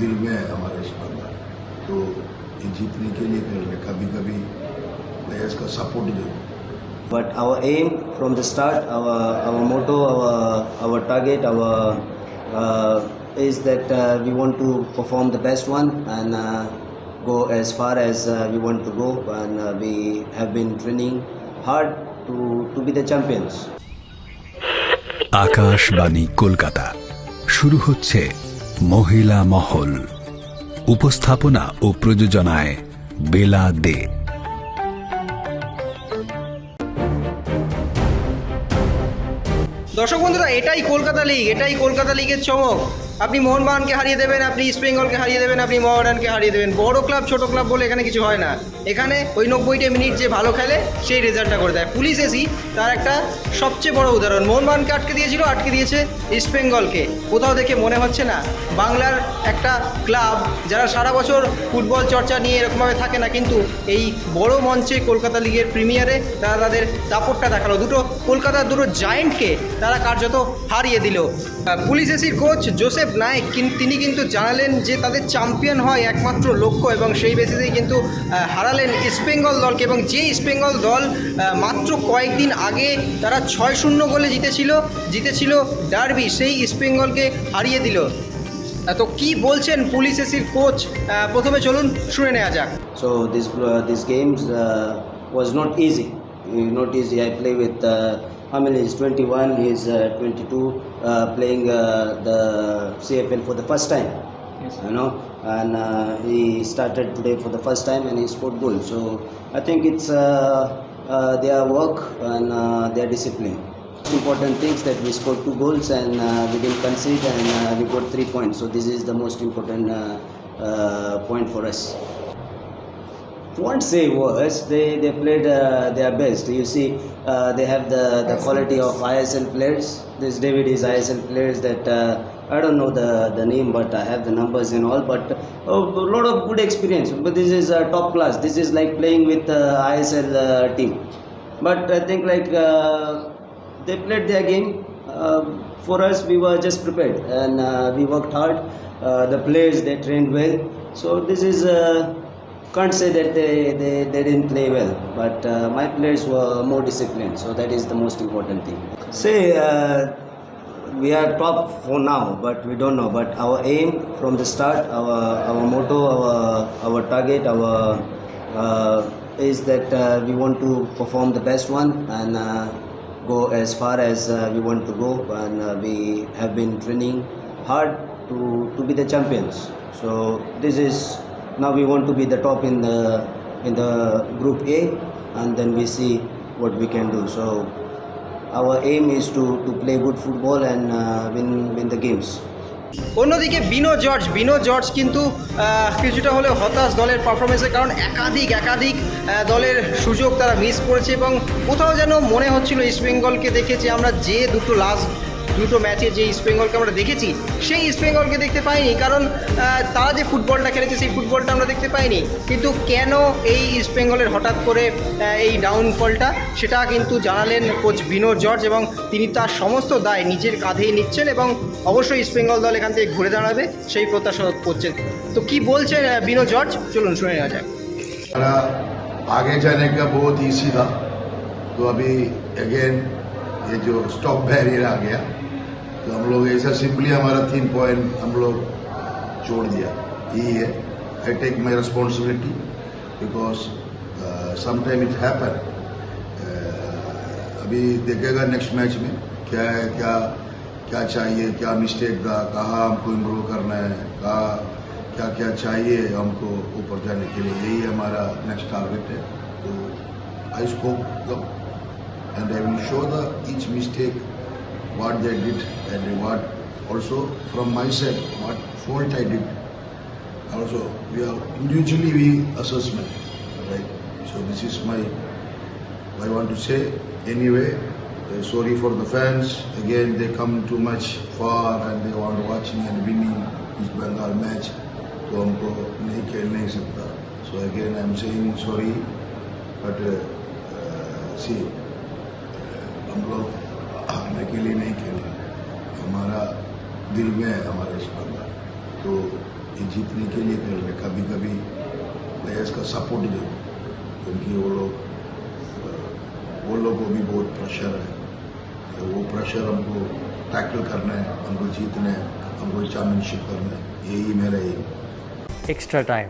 दिल में है हमारे स्पर्धा तो ये जीतने के लिए खेल रहे कभी कभी प्लेयर्स का सपोर्ट दो But our aim from the start, our our motto, our our target, our uh, is that uh, we want to perform the best one and uh, go as far as uh, we want to go, and uh, we have been training hard to to be the champions. Akashvani Kolkata শুরু হচ্ছে মহিলা মহল। উপস্থাপনা ও প্রযোজনায় বেলা দে। দর্শক বন্ধুরা, এটাই Kolkata league, এটাই কলকাতা লিগের চমক। আপনি মোহনবাগানকে হারিয়ে দেবেন, আপনি ইস্ট বেঙ্গলকে হারিয়ে দেবেন, আপনি মোহনবাগানকে হারিয়ে দেবেন। বড় ক্লাব, ছোট ক্লাব বলে এখানে কিছু হয় না। এখানে ওই নব্বইটা মিনিট যে ভালো খেলে সেই রেজাল্টটা করে দেয়। পুলিশ এসি তার একটা সবচেয়ে বড় উদাহরণ। মোহনবাগানকে আটকে দিয়েছিল আটকে দিয়েছে ইস্ট বেঙ্গলকে কোথাও দেখে মনে হচ্ছে না বাংলার একটা ক্লাব যারা সারা বছর ফুটবল চর্চা নিয়ে এরকমভাবে থাকে না কিন্তু এই বড় মঞ্চে কলকাতা লিগের প্রিমিয়ারে তারা তাদের দাপটটা দেখাল। দুটো কলকাতার দুটো জায়েন্টকে তারা কার্যত হারিয়ে দিল। পুলিশ এসির কোচ জোসেফ নায়েক তিনি কিন্তু জানালেন যে তাদের চ্যাম্পিয়ন হয় একমাত্র লক্ষ্য এবং সেই বেসিসেই কিন্তু আহ, হারালেন ইস্টবেঙ্গল দলকে এবং যে ইস্টবেঙ্গল দল মাত্র কয়েকদিন আগে তারা ছয় শূন্য গোলে জিতেছিল জিতেছিল ডার্বি সেই ইস্টবেঙ্গলকে হারিয়ে দিল তো কি বলছেন পুলিশ এসির কোচ প্রথমে চলুন শুনে নেওয়া যাক so this this games was uh, easy not easy I play easy. I uh, Amil is 21. He is uh, 22, uh, playing uh, the for the first time. You know, and uh, he started today for the first time and he scored goal. So I think it's uh, uh, their work and uh, their discipline. Important things that we scored two goals and we didn't concede and we got three points. So this is the most important point for us won't say worse. They they played uh, their best. You see, uh, they have the, the quality of ISL players. This David is ISL players that uh, I don't know the, the name, but I have the numbers and all. But uh, a lot of good experience. But this is uh, top class. This is like playing with uh, ISL uh, team. But I think like uh, they played their game. Uh, for us, we were just prepared and uh, we worked hard. Uh, the players they trained well. So this is. Can't say that they, they, they didn't play well, but uh, my players were more disciplined, so that is the most important thing. Say, uh, we are top for now, but we don't know. But our aim from the start, our, our motto, our, our target, our uh, is that uh, we want to perform the best one and uh, go as far as uh, we want to go. And we have been training hard to, to be the champions. So this is now we want to be the top in the in the group A and then we see what we can do so our aim is to, to play good football and uh, win win the games অন্যদিকে বিনো George বিনো George কিন্তু কিছুটা হলেও হতাশ দলের পারফরমেন্সে কারণ একাধিক একাধিক দলের সুযোগ তারা মিস করেছে এবং কোথাও যেন মনে হচ্ছিল ইস্টবেঙ্গলকে দেখে যে আমরা যে দুটো লাস্ট দুটো ম্যাচে যে ইস্টবেঙ্গলকে আমরা দেখেছি সেই ইস্টবেঙ্গলকে দেখতে পাইনি কারণ আহ, তারা যে ফুটবলটা খেলেছে সেই ফুটবলটা আমরা দেখতে পাইনি কিন্তু কেন এই ইস্টবেঙ্গলের হঠাৎ করে আহ, এই ডাউনফলটা সেটা কিন্তু জানালেন কোচ বিনোদ জর্জ এবং তিনি তার সমস্ত দায় নিজের কাঁধেই নিচ্ছেন এবং অবশ্যই ইস্টবেঙ্গল দল এখান থেকে ঘুরে দাঁড়াবে সেই প্রত্যাশা করছেন তো কি বলছেন আহ, বিনোদ জর্জ চলুন শুনে নেওয়া যাক हमारा आगे जाने का बहुत ईजी था तो अभी अगेन ये जो स्टॉप बैरियर आ गया तो हम लोग ऐसा सिंपली हमारा तीन पॉइंट हम लोग छोड़ दिया। यही है। I take my responsibility because sometime it happen अभी देखेगा नेक्स्ट मैच में क्या है, क्या क्या चाहिए, क्या मिस्टेक था, कहाँ हमको इम्प्रूव करना है, कहाँ, क्या क्या चाहिए हमको ऊपर जाने के लिए। यही हमारा नेक्स्ट टारगेट है। तो I spoke and I will show the each mistake what they did and what also from myself, what fault I did. Also, we are individually we assessment, right? So this is my, I want to say anyway, uh, sorry for the fans. Again, they come too much far and they want watching and winning this Bengal match. So, so again, I'm saying sorry, but uh, uh, see, uh, हारने के लिए नहीं खेल हमारा दिल में है, हमारे स्पर्धा। तो ये जीतने के लिए खेल रहे कभी कभी प्लेयर्स का सपोर्ट दो। क्योंकि वो लोग वो लोग को भी बहुत प्रेशर है। तो वो प्रेशर हमको टैकल करना है, हमको जीतना है, हमको चैम्पियनशिप करना है। यही मेरा aim extra time.